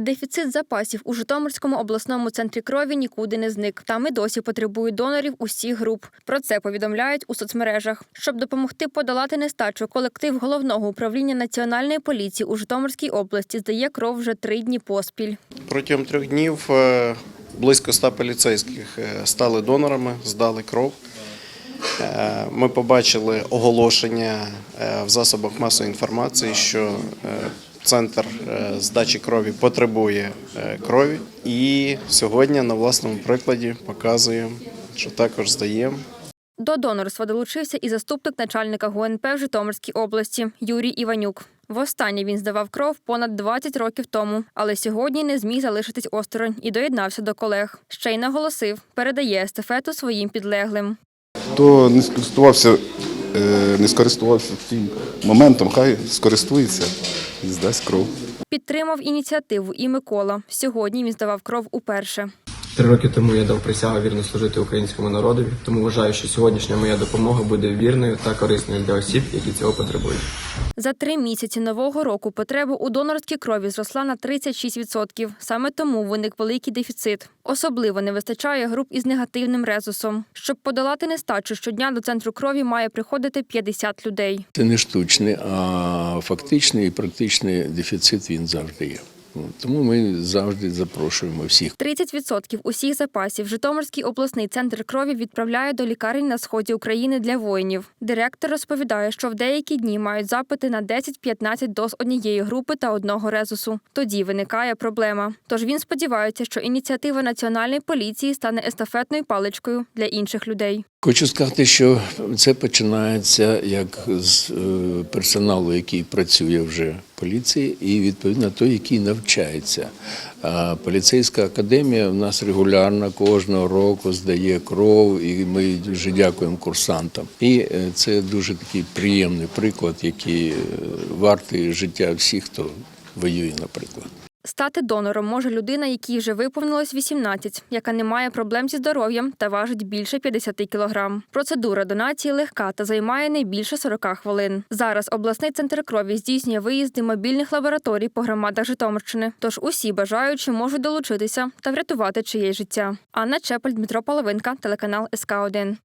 Дефіцит запасів у Житомирському обласному центрі крові нікуди не зник. Там і досі потребують донорів усіх груп. Про це повідомляють у соцмережах. Щоб допомогти подолати нестачу, колектив головного управління національної поліції у Житомирській області здає кров вже три дні поспіль. Протягом трьох днів е, близько ста поліцейських е, стали донорами, здали кров. Е, Ми побачили оголошення в засобах масової інформації, що центр е, здачі крові потребує е, крові. І сьогодні на власному прикладі показуємо, що також здаємо. До донорства долучився і заступник начальника ГУНП в Житомирській області Юрій Іванюк. Востаннє він здавав кров понад 20 років тому, але сьогодні не зміг залишитись осторонь і доєднався до колег. Ще й наголосив, передає естафету своїм підлеглим. Хто не скористувався, не скористувався цим моментом, хай скористується і здасть кров. Підтримав ініціативу і Микола. Сьогодні він здавав кров уперше. Три роки тому я дав присягу вірно служити українському народові, тому вважаю, що сьогоднішня моя допомога буде вірною та корисною для осіб, які цього потребують. За три місяці нового року потреба у донорській крові зросла на 36%. Саме тому виник великий дефіцит. Особливо не вистачає груп із негативним резусом. Щоб подолати нестачу, щодня до центру крові має приходити 50 людей. Це не штучний, а фактичний і практичний дефіцит він завжди є. Ну, Тому ми завжди запрошуємо всіх. 30% усіх запасів Житомирський обласний центр крові відправляє до лікарень на сході України для воїнів. Директор розповідає, що в деякі дні мають запити на 10-15 доз однієї групи та одного резусу. Тоді виникає проблема. Тож він сподівається, що ініціатива національної поліції стане естафетною паличкою для інших людей. Хочу сказати, що це починається як з е, персоналу, який працює вже поліції, і відповідно той, який навчається. Поліцейська академія в нас регулярно кожного року здає кров, і ми дуже дякуємо курсантам. І е, це дуже такий приємний приклад, який е, вартий життя всіх, хто воює, наприклад. Стати донором може людина, якій вже виповнилось 18, яка не має проблем зі здоров'ям та важить більше 50 кілограм. Процедура донації легка та займає не більше 40 хвилин. Зараз обласний центр крові здійснює виїзди мобільних лабораторій по громадах Житомирщини. Тож усі бажаючі можуть долучитися та врятувати чиєсь життя. Анна Чепель, Дмитро Половинка, телеканал СК 1